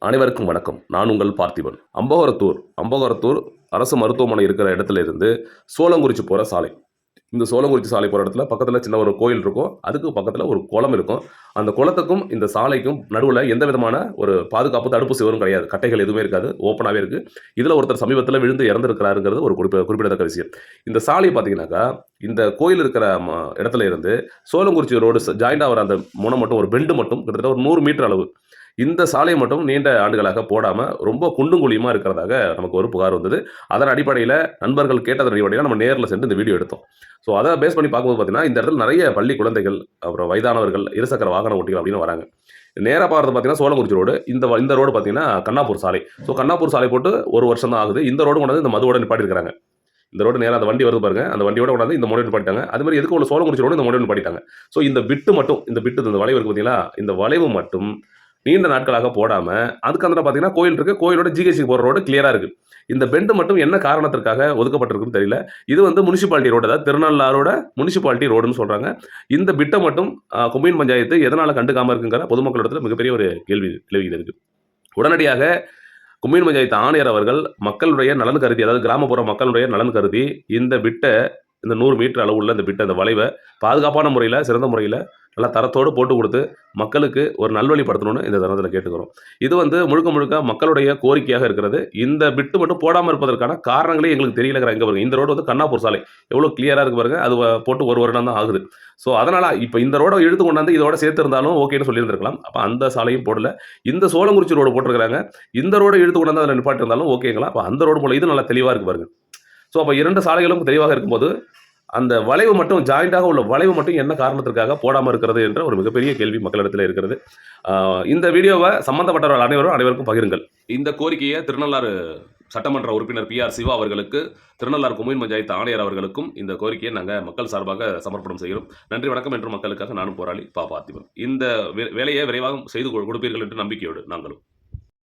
அனைவருக்கும் வணக்கம். நான் உங்கள் பார்த்திபன். அம்பகரத்தூர் அம்பகரத்தூர் அரசு மருத்துவமனை இருக்கிற இடத்துல இருந்து சோளங்குறிச்சி போகிற சாலை. இந்த சோளங்குறிச்சி சாலை போகிற இடத்துல பக்கத்தில் சின்ன ஒரு கோயில் இருக்கும். அதுக்கு பக்கத்தில் ஒரு குளம் இருக்கும். அந்த குளத்துக்கும் இந்த சாலைக்கும் நடுவில் எந்த விதமான ஒரு பாதுகாப்பு தடுப்பு சிவரும் கிடையாது. கட்டைகள் எதுவுமே இருக்காது. ஓப்பனாகவே இருக்குது இதில் ஒருத்தர் சமீபத்தில் விழுந்து இறந்துருக்கிறாருங்கிறது ஒரு குறிப்பிட குறிப்பிடத்தக்க விஷயம். இந்த சாலை பார்த்தீங்கன்னாக்கா இந்த கோயில் இருக்கிற ம- இடத்துல இருந்து சோளங்குறிச்சி ரோடு ஜாயிண்ட் ஆகிற அந்த முனை மட்டும் ஒரு பெண்டு மட்டும் கிட்டத்தட்ட ஒரு நூறு மீட்டர் அளவு. இந்த சாலை மட்டும் நீண்ட ஆண்டுகளாக போடாமல் ரொம்ப குண்டும் குழியுமா இருக்கிறதாக நமக்கு ஒரு புகார் வந்தது. அதன் அடிப்படையில் நண்பர்கள் கேட்டதன் அடிப்படையில் நம்ம நேரில் சென்று இந்த வீடியோ எடுத்தோம். ஸோ அதை பேஸ் பண்ணி பார்க்கும்போது பார்த்தீங்கன்னா இந்த இடத்துல நிறைய பள்ளி குழந்தைகள் அப்புறம் வயதானவர்கள் இருசக்கர வாகன ஓட்டிகள் அப்படின்னு வராங்க. நேராக பார்த்து பார்த்தீங்கன்னா சோளங்குறிச்சி ரோடு இந்த வ- இந்த ரோடு பார்த்தீங்கன்னா கண்ணாப்பூர் சாலை. ஸோ கண்ணாப்பூர் சாலை போட்டு ஒரு வருஷம் தான் ஆகுது. இந்த ரோடு கொண்டாந்து இந்த மதுவோட நிப்பாட்டிருக்காங்க இந்த ரோடு நேராக அந்த வண்டி வருது பாருங்க. அந்த வண்டியோட கொண்டாந்து இந்த மோடி நிப்பாட்டிட்டாங்க. அது மாதிரி எதுக்கு உள்ள சோழங்குறிச்சி ரோடு இந்த மோடி நிப்பாட்டிட்டாங்க. ஸோ இந்த விட்டு மட்டும் இந்த விட்டு இந்த வளைவு இருக்கு பார்த்தீங்களா? இந்த வளைவு மட்டும் நீண்ட நாட்களாக போடாமல் அதுக்கு அந்த பார்த்தீங்கன்னா கோயில் இருக்கு. கோயிலோட ஜிஹெச்சி போகிற ரோடு கிளியராக இருக்குது இந்த பெண்டு மட்டும் என்ன காரணத்திற்காக ஒதுக்கப்பட்டிருக்குன்னு தெரியல. இது வந்து முனிசிபாலிட்டி ரோடு அதாவது திருநள்ளாரோட முனிசிபாலிட்டி ரோடுன்னு சொல்கிறாங்க இந்த பிட்டை மட்டும் ஆஹ், கொம்யூன் பஞ்சாயத்து எதனால் கண்டுக்காமல் இருக்குங்கிற பொதுமக்களிடத்தில் மிகப்பெரிய ஒரு கேள்வி கேள்வி இருக்குது உடனடியாக கொம்யூன் பஞ்சாயத்து ஆணையர் அவர்கள் மக்களுடைய நலன் கருதி அதாவது கிராமப்புற மக்களுடைய நலன் கருதி இந்த பிட்டை இந்த நூறு மீட்டர் அளவுள்ள இந்த பிட்டை இந்த வளைவை பாதுகாப்பான முறையில் சிறந்த முறையில் நல்லா தரத்தோடு போட்டு கொடுத்து மக்களுக்கு ஒரு நல்வழிப்படுத்தணும்னு இந்த தருணத்தில் கேட்டுக்கிறோம். இது வந்து முழுக்க முழுக்க மக்களுடைய கோரிக்கையாக இருக்கிறது. இந்த பிட்டு மட்டும் போடாமல் இருப்பதற்கான காரணங்களே எங்களுக்கு தெரியலங்கிற எங்கே பாருங்க. இந்த ரோடு வந்து கண்ணாப்பூர் சாலை. எவ்வளோ கிளியராக இருக்கு பாருங்க. அது போட்டு ஒரு வருடம் தான் ஆகுது. ஸோ அதனால் இப்போ இந்த ரோடை இழுத்து கொண்டாந்து இதோட சேர்த்து இருந்தாலும் ஓகேன்னு சொல்லியிருந்திருக்கலாம். அப்போ அந்த சாலையும் போடல. இந்த சோளங்குறிச்சி ரோடு போட்டிருக்கிறாங்க. இந்த ரோடை இழுத்து கொண்டாந்து அதில் நிப்பாட்டிருந்தாலும் ஓகேங்களா அப்போ அந்த ரோடு போல இது நல்லா தெளிவாக இருக்கு பாருங்க. ஸோ அப்போ இரண்டு சாலைகளும் தெளிவாக இருக்கும்போது அந்த வளைவு மட்டும் ஜாயிண்டாக உள்ள வளைவு மட்டும் என்ன காரணத்திற்காக போடாமல் இருக்கிறது என்ற ஒரு மிகப்பெரிய கேள்வி மக்களிடத்தில் இருக்கிறது. இந்த வீடியோவை சம்பந்தப்பட்டவர்கள் அனைவரும் அனைவருக்கும் பகிருங்கள். இந்த கோரிக்கையை திருநள்ளாறு சட்டமன்ற உறுப்பினர் பி ஆர் சிவா அவர்களுக்கு திருநள்ளாறு கொம்யூன் பஞ்சாயத்து ஆணையர் அவர்களுக்கும் இந்த கோரிக்கையை நாங்கள் மக்கள் சார்பாக சமர்ப்பணம் செய்கிறோம். நன்றி வணக்கம் என்று மக்களுக்காக நானும் போராளி பா பார்த்திபன் இந்த வே- வேலையை விரைவாக செய்து கொடுப்பீர்கள் என்று நம்பிக்கையோடு நாங்களும்.